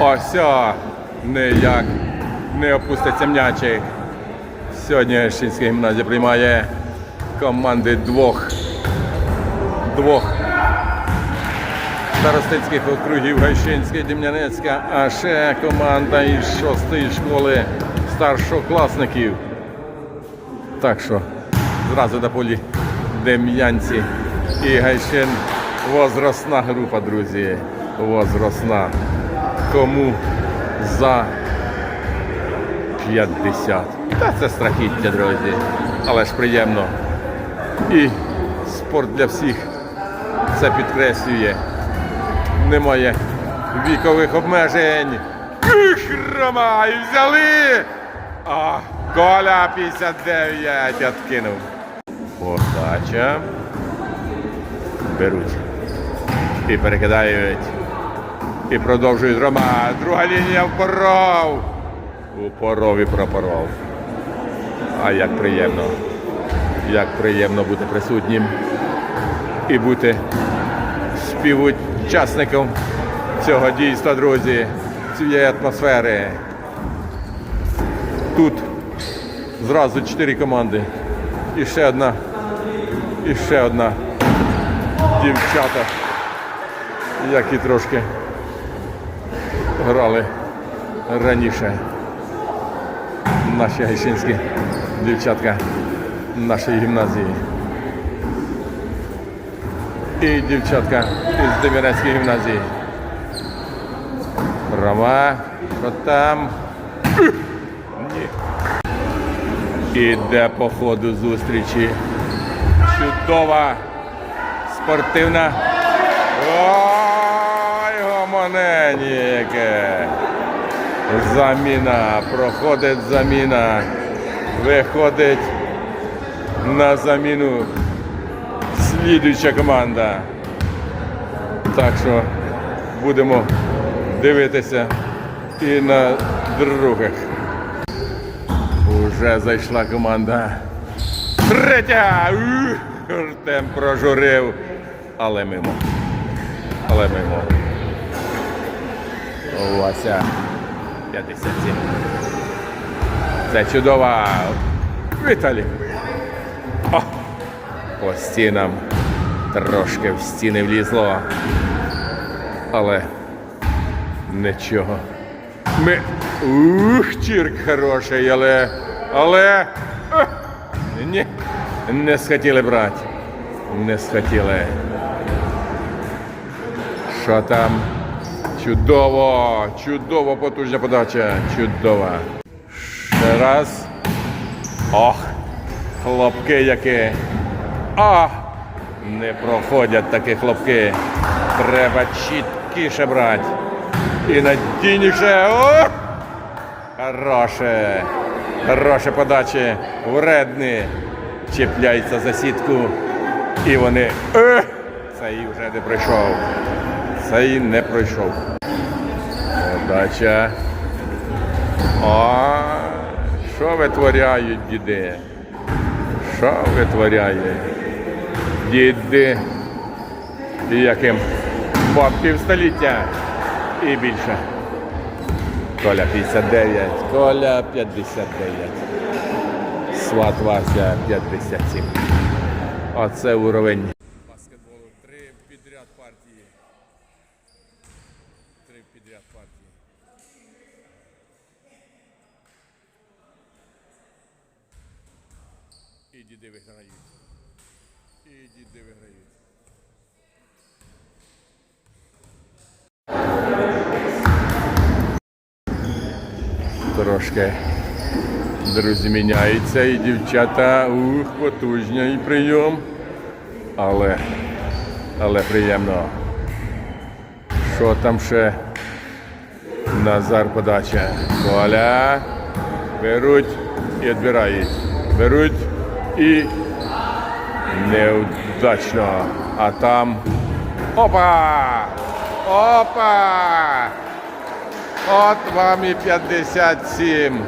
Ось ніяк не опуститься м'ячик. Сьогодні Гайшинська гімназія приймає команди двох двох старостинських округів Гайшинська і Дем'янецька, а ще команда із шостої школи старшокласників. Так що зразу на полі Дем'янці і Гайшин возросна група, друзі. Возросна. Кому за 50. Та це страхіття, друзі. Але ж приємно. І спорт для всіх це підкреслює. Немає вікових обмежень. Ух, Рома, і взяли! А, Коля 59 откинув. Подача. Беруть. І перекидають. І продовжують Рома. Друга лінія впоров. Упоров і пропоров. А як приємно. Як приємно бути присутнім і бути співучасником цього дійства, друзі, цієї атмосфери. Тут зразу чотири команди. І ще одна. І ще одна. Дівчата, які трошки грали раніше. Наші гайшинські дівчатка нашої гімназії. І дівчатка із Дем'янецької гімназії. Права, що там? Ні. Іде по ходу зустрічі. Чудова спортивна. Ой, гомоненіке. Заміна. Проходить заміна. Виходить на заміну слідуюча команда. Так що будемо дивитися і на других. Уже зайшла команда. Третя! Артем прожурив. Але мимо. Але мимо. Вася. 57. Це чудова. Віталій. О! По стінам трошки в стіни влізло. Але нічого. Ми. Ух, чірк хороший, але. Але. Ох, ні. Не схотіли брати. Не схотіли. Що там? Чудово! Чудово потужна подача. Чудова. Ще раз. Ох! Хлопки які. А! Не проходять такі хлопки. Треба чіткіше брати. І надійніше. О! Хороше. Хороше подачі. Вредні. Чіпляються за сітку. І вони. Е! Цей вже не пройшов. Цей не пройшов. Подача. О, що витворяють діди? Що витворяє? Діди, і яким по півстоліття і більше. Коля 59, Коля 59. Сват Вася 57. Оце уровень. Баскетболу три підряд партії. Три підряд партії. І діди виграють. І діди виграють. Трошки друзі міняються і дівчата, ух, потужний прийом. Але, але приємно. Що там ще? Назар подача. Коля. Беруть і відбирають. Беруть і невдачно. А там. Опа! Опа! От вам і 57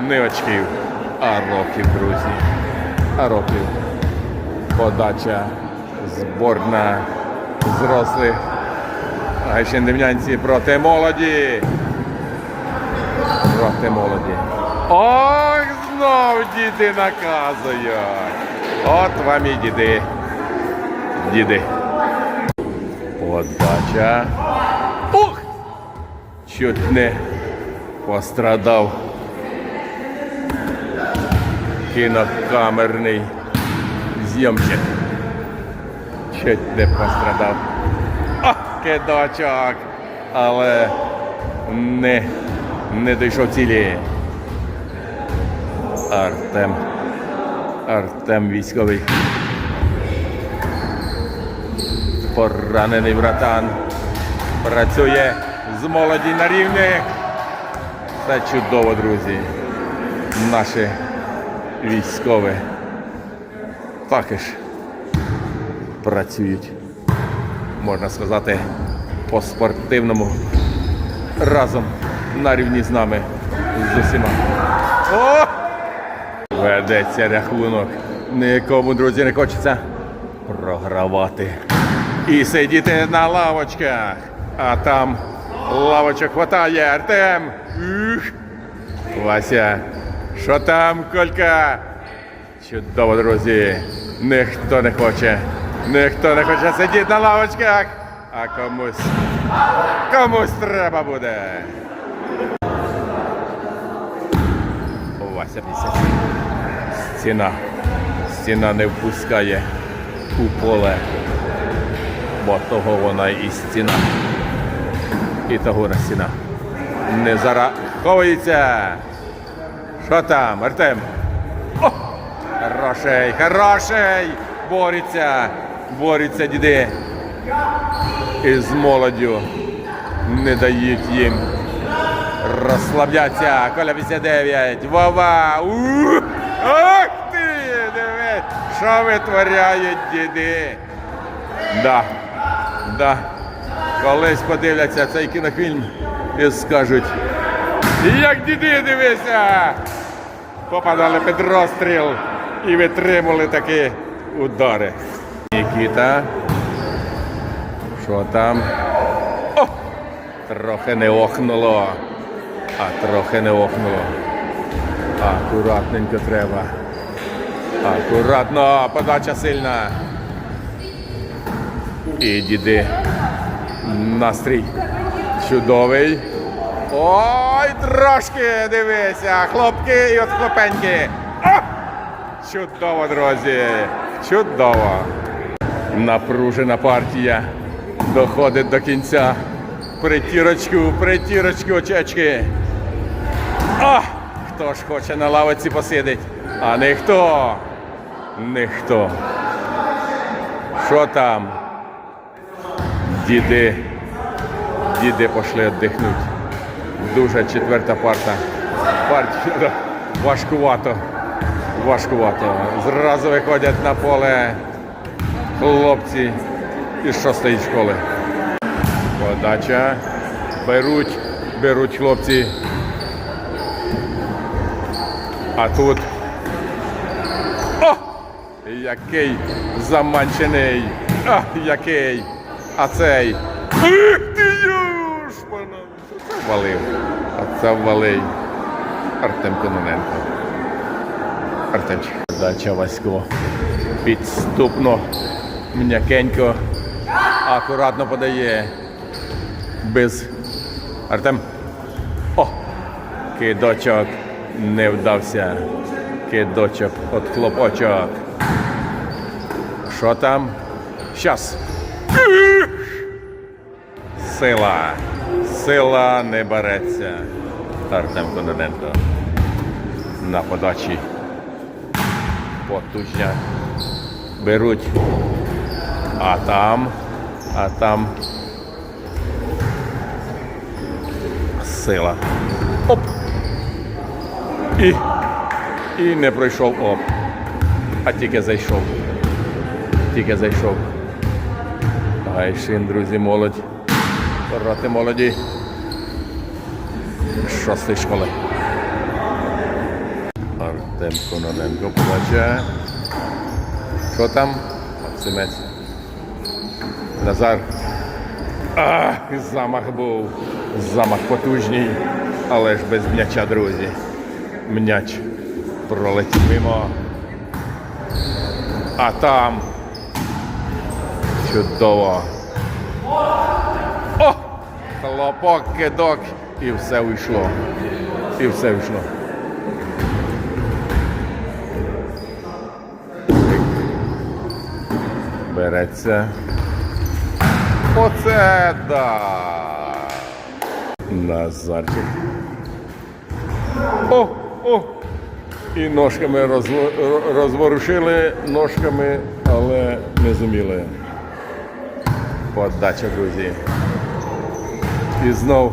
не очків, а років, друзі. А років. Подача зборна зрослих. Гайшин Дем'янці проти молоді. Проти молоді. Ох, знов діди наказують. От вам і діди. Діди. Подача. Ух! Чуть не пострадав. Кінокамерний зйомчик. Чуть не пострадав. Ах, кидочок. Але не, не дійшов цілі. Артем. Артем військовий. Поранений братан. Працює з молоді на рівних. Це чудово, друзі. Наші військові також працюють, можна сказати, по спортивному разом на рівні з нами з усіма. О! Ведеться рахунок. Нікому, друзі, не хочеться програвати. І сидіти на лавочках. А там лавочок хватає. Артем. Ух. Вася. Що там, Колька? Чудово, друзі. Ніхто не хоче. Ніхто не хоче сидіти на лавочках. А комусь. Комусь треба буде. Вася 50. Стіна. Стіна не впускає у поле. Бо того вона і стіна. І того на стіна. Не зараховується. Що там, Артем? О! Хороший, хороший! Бореться, бореться діди. Із молоддю. Не дають їм розслаблятися. Коля 59. Вова! Ах ти! Диви, що витворяють діди? Да. Да. Колись подивляться цей кінофільм і скажуть. Як діди дивися! Попадали під розстріл і витримали такі удари. Нікіта. Що там? О! Трохи не охнуло. А трохи не охнуло. Акуратненько треба. Акуратно, подача сильна. І діди. Настрій чудовий. Ой, трошки дивися, хлопки і от хлопеньки. О! Чудово, друзі! Чудово! Напружена партія доходить до кінця. Притірочку, притірочку, очечки. А! Хто ж хоче на лавиці посидить? А ніхто. Ніхто. Що там? Діди. Діди пішли віддихнути. Дуже четверта парта. Партія важкувато. Важкувато. Зразу виходять на поле хлопці із шостої школи. Подача. Беруть, беруть хлопці. А тут. О! Який заманчений! А, який! А цей! Ти! Це валив. А це валий. Артем Кононенко. Артемчик. Дача Васько. Підступно, м'якенько, акуратно подає. Без. Артем. О! Кидочок не вдався. Кидочок от хлопочок. Що там? Щас. Сила. Сила не береться. Артем Кононенко. На подачі. Потужня. Беруть. А там. А там. Сила. Оп. І. І не пройшов оп. А тільки зайшов. Тільки зайшов. Гайшин, друзі, молодь. Проти молоді. Шостої школи. Артем Кононенко подача. Що там? Максимець. Назар. Ах, замах був. Замах потужний. Але ж без м'яча, друзі. М'яч пролетів мимо. А там чудово. О! Хлопок, кидок і все вийшло. І все вийшло. Береться. Оце да. Назарчик. О, о! І ножками розво- розворушили ножками, але не зуміли. Подача, друзі. І знов,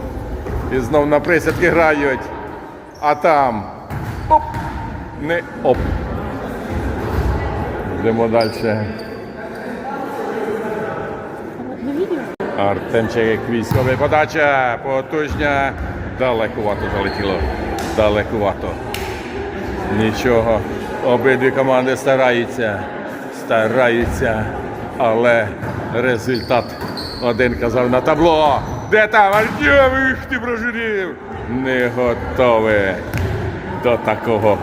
і знов на присядки грають. А там. Оп! Не оп. Йдемо далі. Артемчик військовий подача. Потужня. Далекувато залетіло. Далекувато. Нічого. Обидві команди стараються. Стараються. Але результат один казав на табло. Де там Артем? Ти прожурів. Не готові до такого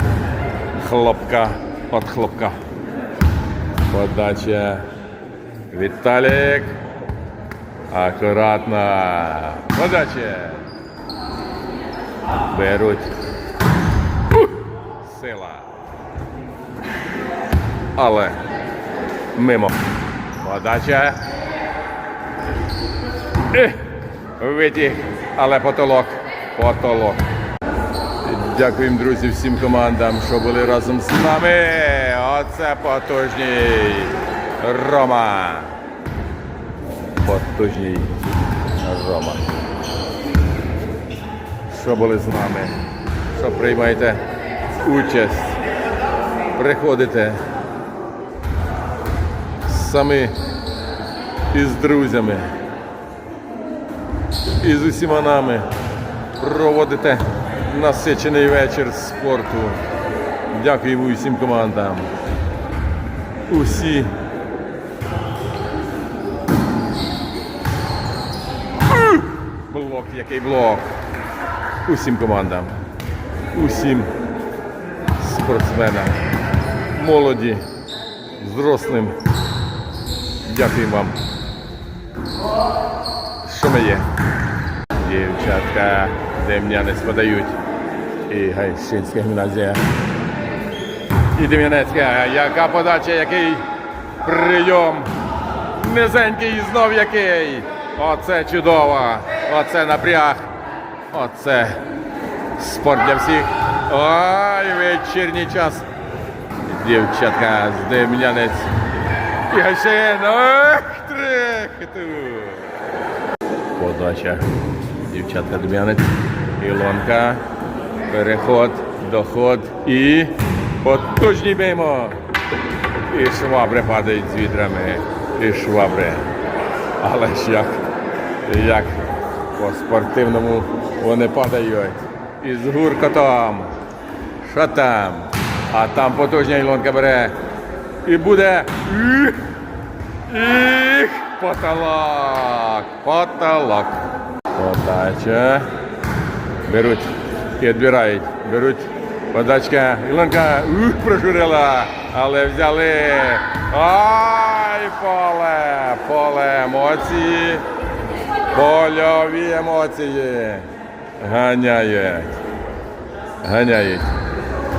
хлопка от хлопка. Подача. Віталік. Акуратно. Подача. Беруть. Сила. Але мимо. Подача. Ех, Витяг, але потолок. Потолок. Дякуємо, друзі, всім командам, що були разом з нами. Оце потужній Рома. Потужній Рома. Що були з нами? Що приймаєте участь? Приходите самі із друзями, і з усіма нами проводите насичений вечір спорту. Дякуємо усім командам. Усі. Блок, який блок. Усім командам. Усім спортсменам. Молоді, зрослим. Дякуємо вам. Що ми є? Дівчатка Дем'янець подають. І Гайсинська гімназія. І Дем'янецька. Яка подача, який прийом. Низенький знов який. Оце чудово. Оце напряг. Оце спорт для всіх. Ой, вечірній час. Дівчатка з Дем'янець. Ох, трехту. Подача. Дівчатка Дем'янець. Ілонка. Переход, доход і потужні беймо. І швабри падають з відрами. І швабри. Але ж як, як по спортивному вони падають. І з гуркотом. Що там? А там потужня Ілонка бере. І буде. Їх! Їх! Потолок! Потолок! Подача. Беруть і відбирають. Беруть. Подачка. Ілонка ух, прожурила, але взяли. Ай, поле! Поле емоції. Польові емоції. Ганяють. Ганяють.